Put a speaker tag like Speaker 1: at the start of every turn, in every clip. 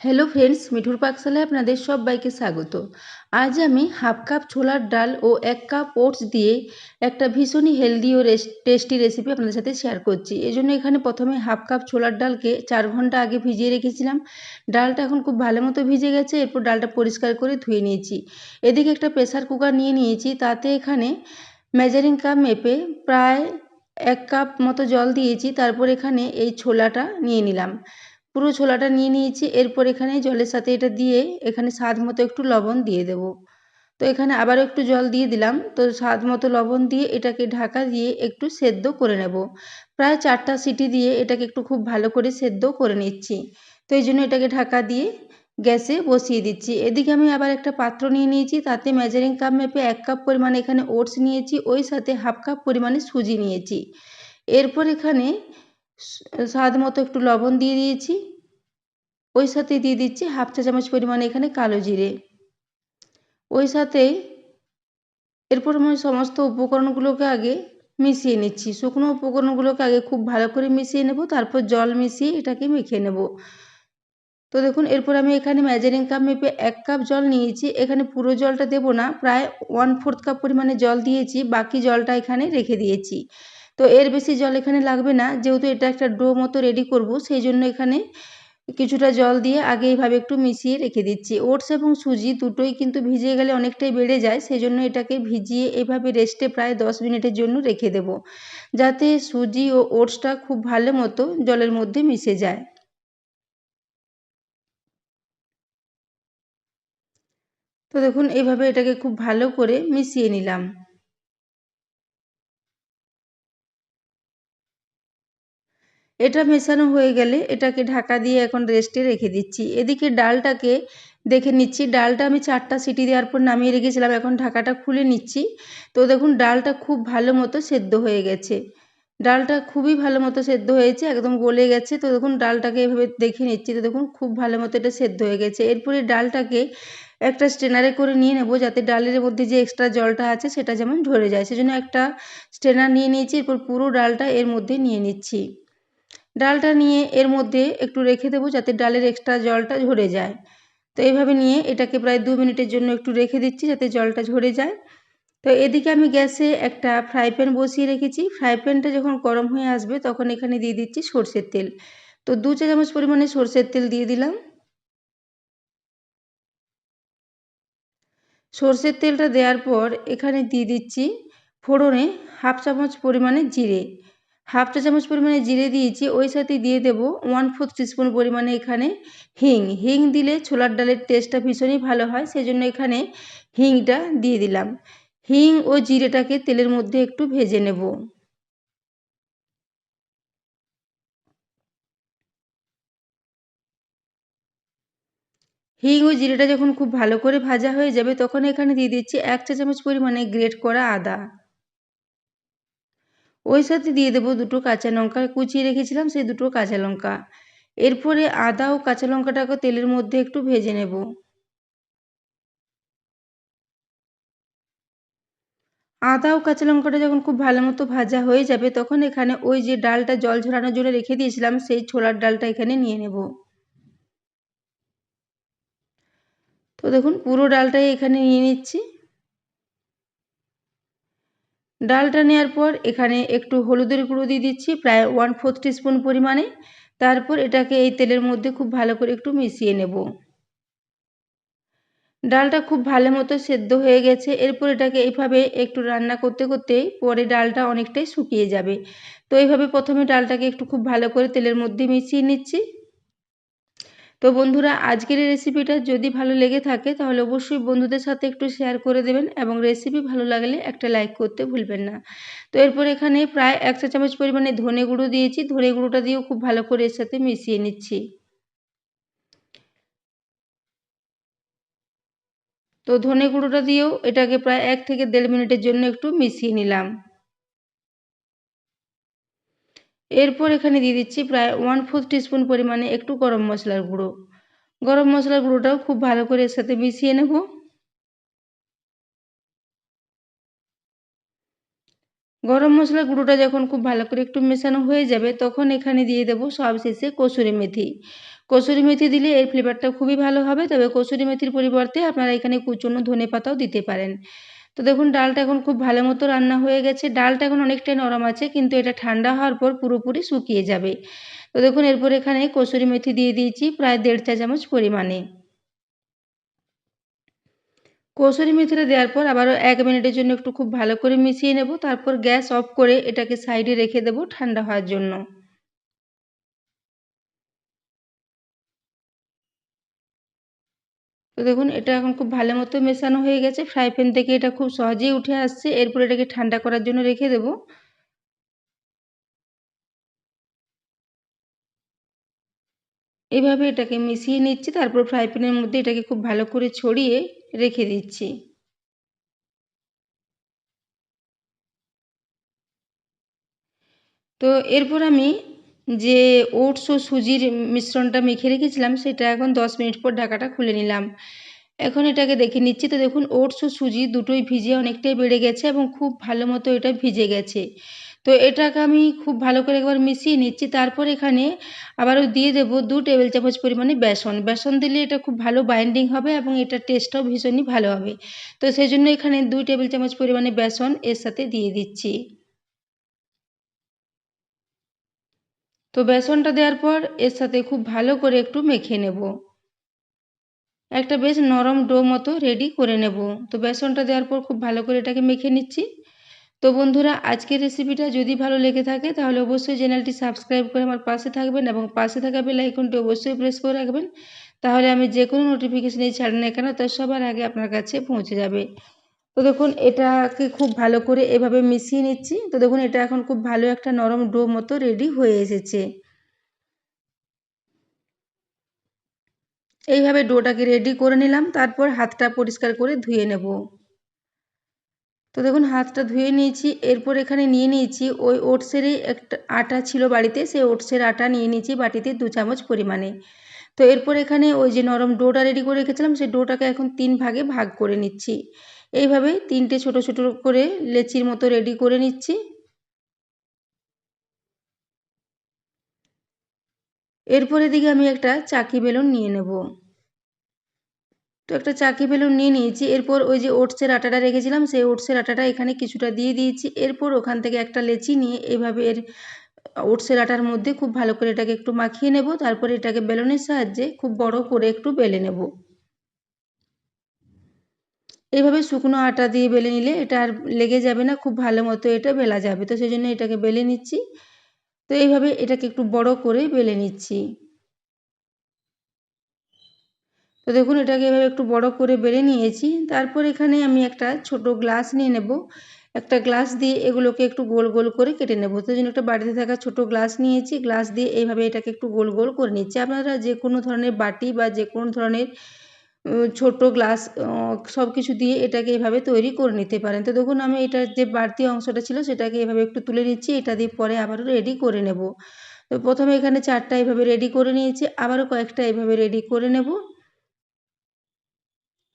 Speaker 1: Hello friends মিঠুর পাকশালায় আপনাদের সবাইকে স্বাগত। আজ আমি হাফ কাপ ছোলার ডাল ও এক কাপ ওটস দিয়ে একটা ভীষণই হেলদি ও টেস্টি রেসিপি আপনাদের সাথে শেয়ার করছি। এই জন্য এখানে প্রথমে হাফ কাপ ছোলার ডালকে চার ঘণ্টা আগে ভিজিয়ে রেখেছিলাম। ডালটা এখন খুব ভালো মতো ভিজে গেছে, এরপর ডালটা পরিষ্কার করে ধুয়ে নিয়েছি। এদিকে একটা প্রেসার কুকার নিয়ে নিয়েছি, তাতে এখানে মেজারিং কাপ মেপে প্রায় এক কাপ মতো জল দিয়েছি, তারপর এখানে এই ছোলাটা নিয়ে নিলাম। পুরো ছোলাটা নিয়ে নিয়েছি। এরপর এখানে জলের সাথে এটা দিয়ে এখানে স্বাদ মতো একটু লবণ দিয়ে দেব। তো এখানে আবারও একটু জল দিয়ে দিলাম। তো স্বাদ মতো লবণ দিয়ে এটাকে ঢাকা দিয়ে একটু সেদ্ধ করে নেব। প্রায় চারটা সিটি দিয়ে এটাকে একটু খুব ভালো করে সেদ্ধ করে নিচ্ছি। তো এই জন্য এটাকে ঢাকা দিয়ে গ্যাসে বসিয়ে দিচ্ছি। এদিকে আমি আবার একটা পাত্র নিয়ে নিয়েছি। তাতে মেজারিং কাপ মেপে এক কাপ পরিমাণে এখানে ওটস নিয়েছি। ওই সাথে হাফ কাপ পরিমাণে সুজি নিয়েছি। এরপর এখানে স্বাদ মতো একটু লবণ দিয়ে দিয়েছি। ওই সাথে দিয়ে দিচ্ছি হাফ চা চামচ পরিমাণে এখানে কালো জিরে। ওই সাথে এরপর আমি সমস্ত উপকরণগুলোকে আগে মিশিয়ে নিচ্ছি। শুকনো উপকরণগুলোকে আগে খুব ভালো করে মিশিয়ে নেব, তারপর জল মিশিয়ে এটাকে মেখে নেব। তো দেখুন, এরপর আমি এখানে মেজারিং কাপ মেপে এক কাপ জল নিয়েছি। এখানে পুরো জলটা দেব না, প্রায় ওয়ান ফোর্থ কাপ পরিমাণে জল দিয়েছি, বাকি জলটা এখানে রেখে দিয়েছি। তো এর বেশি জল এখানে লাগবে না। যেহেতু এটা একটা ডো মতো রেডি করব সেই জন্য এখানে কিছুটা জল দিয়ে আগে এইভাবে একটু মিশিয়ে রেখে দিচ্ছি। ওটস এবং সুজি দুটোই কিন্তু ভিজে গেলে অনেকটাই বেড়ে যায় সেই জন্য এটাকে ভিজিয়ে এভাবে রেস্টে প্রায় দশ মিনিটের জন্য রেখে দেব। যাতে সুজি ও ওটসটা খুব ভালো মতো জলের মধ্যে মিশে যায়। তো দেখুন এইভাবে এটাকে খুব ভালো করে মিশিয়ে নিলাম। এটা মেশানো হয়ে গেলে এটাকে ঢাকা দিয়ে এখন রেস্টে রেখে দিচ্ছি। এদিকে ডালটাকে দেখে নিচ্ছি। ডালটা আমি চারটা সিটি দেওয়ার পর নামিয়ে রেখেছিলাম, এখন ঢাকাটা খুলে নিচ্ছি। তো দেখুন, ডালটা খুব ভালো মতো সেদ্ধ হয়ে গেছে। ডালটা খুবই ভালো মতো সেদ্ধ হয়েছে, একদম গলে গেছে। তো দেখুন, ডালটাকে এভাবে দেখে নিচ্ছি তো দেখুন, খুব ভালো মতো এটা সেদ্ধ হয়ে গেছে। এরপরে ডালটাকে একটা স্ট্রেনারে করে নিয়ে নেব, যাতে ডালের মধ্যে যে এক্সট্রা জলটা আছে, সেটা যেমন ঝরে যায়। সেজন্য একটা স্ট্রেনার নিয়ে নিয়েছি, এরপর পুরো ডালটা এর মধ্যে নিয়ে নিচ্ছি। ডালটা নিয়ে এর মধ্যে একটু রেখে দেবো যাতে ডালের এক্সট্রা জলটা ঝরে যায়। তো এইভাবে নিয়ে এটাকে প্রায় দু মিনিটের জন্য একটু রেখে দিচ্ছি যাতে জলটা ঝরে যায়। তো এদিকে আমি গ্যাসে একটা ফ্রাই প্যান বসিয়ে রেখেছি। ফ্রাই প্যানটা যখন গরম হয়ে আসবে তখন এখানে দিয়ে দিচ্ছি সর্ষের তেল। তো দু চা চামচ পরিমাণে সর্ষের তেল দিয়ে দিলাম। সর্ষের তেলটা দেওয়ার পর এখানে দিয়ে দিচ্ছি ফোড়নে হাফ চামচ পরিমাণে জিরে। হাফ চা চামচ পরিমাণে জিরে দিয়েছি, ওই সাথে দিয়ে দেব ওয়ান ফোর্থ টিস্পুন পরিমাণে এখানে হিং। হিং দিলে ছোলার ডালের টেস্টটা ভীষণই ভালো হয়, সেজন্য এখানে হিংটা দিয়ে দিলাম। হিং ও জিরেটাকে তেলের মধ্যে একটু ভেজে নেব। হিং ও জিরেটা যখন খুব ভালো করে ভাজা হয়ে যাবে, তখন এখানে দিয়ে দিচ্ছি এক চা চামচ পরিমাণে গ্রেট করা আদা। ওই সাথে দিয়ে দেবো দুটো কাঁচা লঙ্কা। কুচিয়ে রেখেছিলাম সেই দুটো কাঁচা লঙ্কা। এরপরে আদা ও কাঁচা লঙ্কাটাকে তেলের মধ্যে একটু ভেজে নেব। আদা ও কাঁচা লঙ্কাটা যখন খুব ভালো মতো ভাজা হয়ে যাবে, তখন এখানে ওই যে ডালটা জল ঝরানোর জন্য রেখে দিয়েছিলাম, সেই ছোলার ডালটা এখানে নিয়ে নেব। তো দেখুন পুরো ডালটাই এখানে নিয়ে নিচ্ছি। ডালটা নেওয়ার পর এখানে একটু হলুদের গুঁড়ো দিয়ে দিচ্ছি, প্রায় ওয়ান ফোর্থ টিস্পুন পরিমাণে। তারপর এটাকে এই তেলের মধ্যে খুব ভালো করে একটু মিশিয়ে নেব। ডালটা খুব ভালো মতো সেদ্ধ হয়ে গেছে। এরপর এটাকে এইভাবে একটু রান্না করতে করতে পরে ডালটা অনেকটাই শুকিয়ে যাবে। তো এইভাবে প্রথমে ডালটাকে একটু খুব ভালো করে তেলের মধ্যে মিশিয়ে নিচ্ছি। তো বন্ধুরা, আজকের এই রেসিপিটা যদি ভালো লেগে থাকে, তাহলে অবশ্যই বন্ধুদের সাথে একটু শেয়ার করে দেবেন এবং রেসিপি ভালো লাগলে একটা লাইক করতে ভুলবেন না। তো এরপর এখানে প্রায় এক চা চামচ পরিমাণে ধনে গুঁড়ো দিয়েছি। ধনে গুঁড়োটা দিয়েও খুব ভালো করে এর সাথে মিশিয়ে নিচ্ছি। তো ধনে গুঁড়োটা দিয়েও এটাকে প্রায় এক থেকে দেড় মিনিটের জন্য একটু মিশিয়ে নিলাম। এরপর এখানে দিয়ে দিচ্ছি প্রায় ওয়ান ফোর্থ টিস্পুন পরিমাণে একটু গরম মশলার গুঁড়ো। গরম মশলার গুঁড়োটাও খুব ভালো করে এর সাথে মিশিয়ে নেব। গরম মশলার গুঁড়োটা যখন খুব ভালো করে একটু মেশানো হয়ে যাবে, তখন এখানে দিয়ে দেবো সব শেষে কসুরি মেথি। কসুরি মেথি দিলে এর ফ্লেভারটা খুবই ভালো হবে, তবে কসুরি মেথির পরিবর্তে আপনারা এখানে কুচনো ধনে পাতাও দিতে পারেন। তো দেখুন, ডালটা এখন খুব ভালো মতো রান্না হয়ে গেছে। ডালটা এখন অনেকটাই নরম আছে, কিন্তু এটা ঠান্ডা হওয়ার পর পুরোপুরি শুকিয়ে যাবে। তো দেখুন, এরপর এখানে কসুরি মেথি দিয়ে দিয়েছি প্রায় দেড় চা চামচ পরিমাণে। কসুরি মেথিটা দেওয়ার পর আবারও এক মিনিটের জন্য একটু খুব ভালো করে মিশিয়ে নেব। তারপর গ্যাস অফ করে এটাকে সাইডে রেখে দেব ঠান্ডা হওয়ার জন্য। তো দেখুন, এটা এখন খুব ভালো মতো মেশানো হয়ে গেছে। ফ্রাই প্যান থেকে এটা খুব সহজেই উঠে আসছে। এরপর এটাকে ঠান্ডা করার জন্য রেখে দেব। এইভাবে এটাকে মিশিয়ে নিচ্ছি, তারপর ফ্রাই প্যানের মধ্যে এটাকে খুব ভালো করে ছড়িয়ে রেখে দিচ্ছি। তো এরপর আমি যে ওটস ও সুজির মিশ্রণটা মেখে রেখেছিলাম, সেটা এখন দশ মিনিট পর ঢাকাটা খুলে নিলাম। এখন এটাকে দেখে নিচ্ছি তো দেখুন, ওটস ও সুজি দুটোই ভিজে অনেকটাই বেড়ে গেছে এবং খুব ভালো মতো এটা ভিজে গেছে। তো এটাকে আমি খুব ভালো করে একবার মিশিয়ে নিচ্ছি, তারপর এখানে আবারও দিয়ে দেব দু টেবিল চামচ পরিমাণে বেসন। বেসন দিলে এটা খুব ভালো বাইন্ডিং হবে এবং এটার টেস্টটাও ভীষণই ভালো হবে। তো সেই জন্য এখানে দুই টেবিল চামচ পরিমাণে বেসন এর সাথে দিয়ে দিচ্ছি। তো বেসনটা দেওয়ার পর এর সাথে খুব ভালো করে একটু মেখে নেব। একটা বেশ নরম ডো মতো রেডি করে নেব। তো বেসনটা দেওয়ার পর খুব ভালো করে এটাকে মেখে নিচ্ছি। তো বন্ধুরা, আজকের রেসিপিটা যদি ভালো লেগে থাকে, তাহলে অবশ্যই চ্যানেলটি সাবস্ক্রাইব করে আমার পাশে থাকবেন এবং পাশে থাকা বেল আইকনটি অবশ্যই প্রেস করে রাখবেন। তাহলে আমি যে কোনো নোটিফিকেশানই ছাড়ি না কেন তার সবার আগে আপনার কাছে পৌঁছে যাবে। তো দেখুন, এটাকে খুব ভালো করে এভাবে মিশিয়ে নিচ্ছি। তো দেখুন, এটা এখন খুব ভালো একটা নরম ডো মতো রেডি হয়ে এসেছে। এইভাবে ডোটাকে রেডি করে নিলাম, তারপর হাতটা পরিষ্কার করে ধুয়ে নেব। তো দেখুন, হাতটা ধুয়ে নিয়েছি। এরপর এখানে নিয়ে নিয়েছি ওই ওটসেরই একটা আটা ছিল বাড়িতে, সেই ওটসের আটা নিয়ে নিয়েছি বাটিতে দু চামচ পরিমাণে। তো এরপর এখানে ওই যে নরম ডোটা রেডি করে রেখেছিলাম, সেই ডোটাকে এখন তিন ভাগে ভাগ করে নিচ্ছি। এইভাবে তিনটে ছোট ছোট করে লেচির মতো রেডি করে নিচ্ছি। এরপর দিকে আমি একটা চাকি বেলুন নিয়ে নেব। তো একটা চাকি বেলুন নিয়ে নিয়েছি। এরপর ওই যে ওটসের আটাটা রেখেছিলাম, সেই ওটসের আটাটা এখানে কিছুটা দিয়ে দিয়েছি। এরপর ওখান থেকে একটা লেচি নিয়ে এইভাবে এর ওটসের আটার মধ্যে খুব ভালো করে এটাকে একটু মাখিয়ে নেব। তারপরে এটাকে বেলুনের সাহায্যে খুব বড় করে একটু বেলে নেব। এইভাবে শুকনো আটা দিয়ে বেলে নিলে এটা আর লেগে যাবে না, খুব ভালো মতো এটা বেলা যাবে। তো সেই জন্য এটাকে বেলে নিচ্ছি। তো এইভাবে এটাকে একটু বড় করে বেলে নিচ্ছি। তো দেখুন এটাকে এভাবে একটু বড় করে বেলে নিয়েছি। তারপর এখানে আমি একটা ছোট গ্লাস নিয়ে নেব। একটা গ্লাস দিয়ে এগুলোকে একটু গোল গোল করে কেটে নেব। তো জন্য একটা বাড়িতে থাকা ছোট গ্লাস নিয়েছি, গ্লাস দিয়ে এইভাবে এটাকে একটু গোল গোল করে নিচ্ছি। আপনারা যে কোনো ধরনের বাটি বা যে কোনো ধরনের ছোট গ্লাস সব কিছু দিয়ে এটাকে এভাবে তৈরি করে নিতে পারেন। তো দেখুন, আমি এটার যে বাড়তি অংশটা ছিল, সেটাকে এভাবে একটু তুলে নিচ্ছি, এটা দিয়ে পরে আবারও রেডি করে নেব। তো প্রথমে এখানে চারটা এভাবে রেডি করে নিয়েছি, আবারও কয়েকটা এভাবে রেডি করে নেব।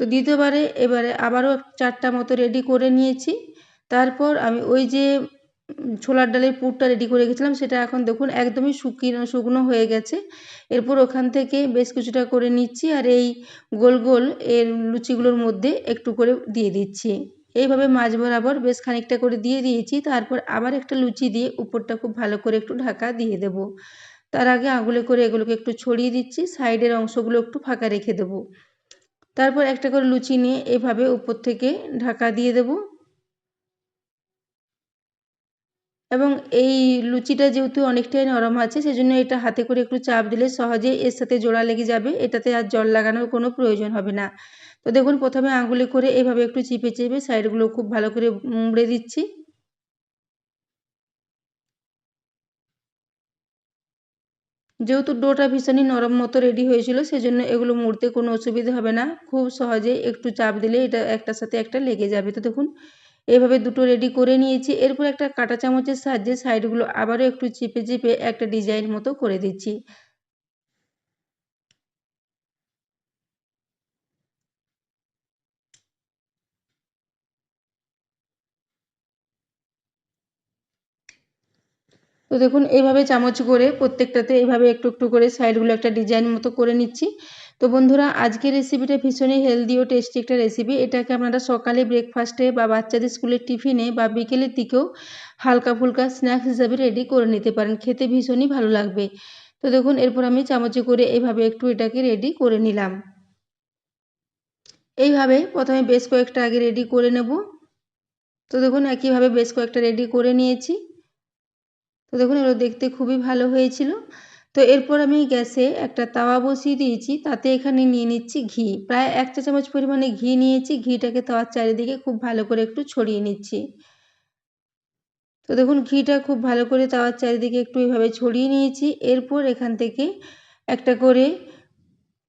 Speaker 1: তো দ্বিতীয়বারে, এবারে আবারও চারটা মতো রেডি করে নিয়েছি। তারপর আমি ওই যে ছোলার ডালের পুরটা রেডি করে রেখেছিলাম, সেটা এখন দেখুন একদমই শুকিয়ে শুকনো হয়ে গেছে। এরপর ওখান থেকে বেশ কিছুটা করে নিচ্ছি আর এই গোল গোল এর লুচিগুলোর মধ্যে একটু করে দিয়ে দিচ্ছি। এইভাবে মাছ বরাবর বেশ খানিকটা করে দিয়ে দিয়েছি, তারপর আবার একটা লুচি দিয়ে উপরটা খুব ভালো করে একটু ঢাকা দিয়ে দেব। তার আগে আঙুলে করে এগুলোকে একটু ছড়িয়ে দিচ্ছি, সাইডের অংশগুলো একটু ফাঁকা রেখে দেবো। তারপর একটা করে লুচি নিয়ে এভাবে উপর থেকে ঢাকা দিয়ে দেব। এবং এই লুচিটা যেহেতু অনেকটাই নরম আছে, সেজন্য এটা হাতে করে একটু চাপ দিলে সহজে এর সাথে জোড়া লেগে যাবে। এটাতে আর জল লাগানোর কোনো প্রয়োজন হবে না। তো দেখুন, প্রথমে আঙুলে করে এভাবে একটু চিপে চিপে সাইডগুলো খুব ভালো করে মুড়ে দিচ্ছি। যেহেতু ডোটা ভীষণই নরম মতো রেডি হয়েছিল, সেজন্য এগুলো মুড়তে কোনো অসুবিধা হবে না। খুব সহজে একটু চাপ দিলে এটা একটার সাথে একটা লেগে যাবে। তো দেখুন এভাবে দুটো রেডি করে নিয়েছি। এরপর একটা কাঁটা চামচের সাহায্যে সাইডগুলো আবারও একটু চিপে চিপে একটা ডিজাইন মতো করে দিচ্ছি। তো দেখুন এইভাবে চামচ করে প্রত্যেকটাতে এইভাবে একটু একটু করে সাইডগুলো একটা ডিজাইন মতো করে নিচ্ছি। তো বন্ধুরা, আজকের রেসিপিটা ভীষণই হেলদি ও টেস্টি একটা রেসিপি এটাকে আপনারা সকালে ব্রেকফাস্টে বা বাচ্চাদের স্কুলের টিফিনে বা বিকেলের দিকেও হালকা ফুলকা স্ন্যাক্স হিসাবে রেডি করে নিতে পারেন। খেতে ভীষণই ভালো লাগবে। তো দেখুন, এরপর আমি চামচে করে এইভাবে একটু এটাকে রেডি করে নিলাম। এইভাবে প্রথমে বেশ কয়েকটা আগে রেডি করে নেব। তো দেখুন, একইভাবে বেশ কয়েকটা রেডি করে নিয়েছি। তো দেখুন, এগুলো দেখতে খুবই ভালো হয়েছিল। তো এরপর আমি গ্যাসে একটা তাওয়া বসিয়ে দিয়েছি, তাতে এখানে নিয়ে নিচ্ছি ঘি। প্রায় এক চা চামচ পরিমাণে ঘি নিয়েছি, ঘিটাকে তাওয়ার চারিদিকে খুব ভালো করে একটু ছড়িয়ে নিচ্ছি। তো দেখুন, ঘিটা খুব ভালো করে তাওয়ার চারিদিকে একটু এভাবে ছড়িয়ে নিয়েছি। এরপর এখান থেকে একটা করে,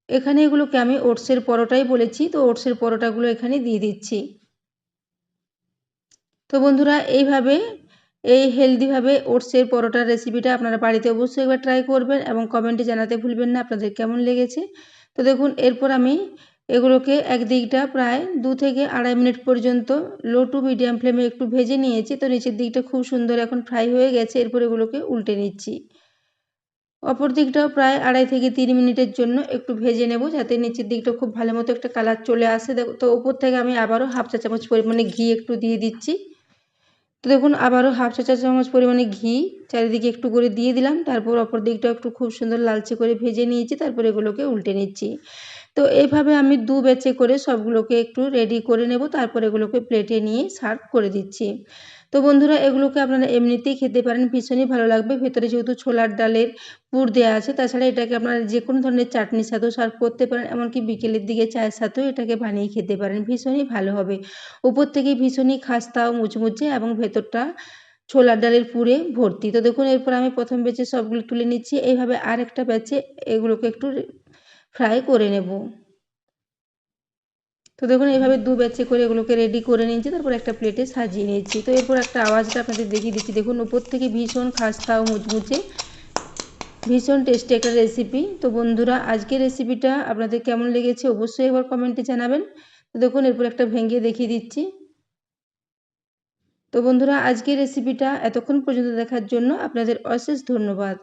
Speaker 1: এখানে এগুলোকে আমি ওটসের পরোটাই বলেছি, তো ওটসের পরোটাগুলো এখানে দিয়ে দিচ্ছি। তো বন্ধুরা, এইভাবে এই হেলদিভাবে ওটসের পরোটার রেসিপিটা আপনারা বাড়িতে অবশ্যই একবার ট্রাই করবেন এবং কমেন্টে জানাতে ভুলবেন না আপনাদের কেমন লেগেছে। তো দেখুন, এরপর আমি এগুলোকে একদিকটা প্রায় দু থেকে আড়াই মিনিট পর্যন্ত লো টু মিডিয়াম ফ্লেমে একটু ভেজে নিয়েছি। তো নিচের দিকটা খুব সুন্দর এখন ফ্রাই হয়ে গেছে। এরপর এগুলোকে উল্টে নিচ্ছি। অপর দিকটাও প্রায় আড়াই থেকে তিন মিনিটের জন্য একটু ভেজে নেব যাতে নিচের দিকটা খুব ভালো মতো একটা কালার চলে আসে। তো ওপর থেকে আমি আবারও হাফ চা চামচ পরিমাণে ঘি একটু দিয়ে দিচ্ছি। তো দেখুন, আবারও হাফ চা চা চামচ পরিমাণে ঘি, চারিদিকে একটু করে দিয়ে দিলাম, তারপর অপর দিকটা একটু খুব সুন্দর লালচে করে ভেজে নিয়েছি, তারপর এগুলোকে উল্টে নিচ্ছি। তো এইভাবে আমি দু বেচে করে সবগুলোকে একটু রেডি করে নেব, তারপর এগুলোকে প্লেটে নিয়ে সার্ভ করে দিচ্ছি। তো বন্ধুরা, এগুলোকে আপনারা এমনিতেই খেতে পারেন। ভীষণই ভালো লাগবে, ভেতরে যেহেতু ছোলার ডালের পুর দেওয়া আছে, তাছাড়া এটাকে আপনারা যে কোনো ধরনের চাটনির সাথেও সার্ভ করতে পারেন, এমনকি বিকেলের দিকে চায়ের সাথেও এটাকে বানিয়ে খেতে পারেন। ভীষণই ভালো হবে। উপর থেকে ভীষণই খাস্তা মুচমুচে এবং ভেতরটা ছোলার ডালের পুরে ভর্তি। তো দেখুন, এরপর আমি প্রথম ব্যাচে সবগুলো তুলে নিচ্ছি। এইভাবে আর একটা ব্যাচে এগুলোকে একটু ফ্রাই করে নেব। তো দেখুন, এইভাবে দু ব্যাচে করে এগুলোকে রেডি করে নিয়েছি, তারপর একটা প্লেটে সাজিয়ে নিয়েছি। তো এরপর একটা আওয়াজটা আপনাদের দেখিয়ে দিচ্ছি। দেখুন, উপর থেকে ভীষণ খাস্তা ও মুচমুচে, ভীষণ টেস্টি একটা রেসিপি তো বন্ধুরা, আজকের রেসিপিটা আপনাদের কেমন লেগেছে অবশ্যই একবার কমেন্টে জানাবেন। তো দেখুন, এরপর একটা ভেঙে দেখিয়ে দিচ্ছি। তো বন্ধুরা, আজকের রেসিপিটা এতক্ষণ পর্যন্ত দেখার জন্য আপনাদের অশেষ ধন্যবাদ।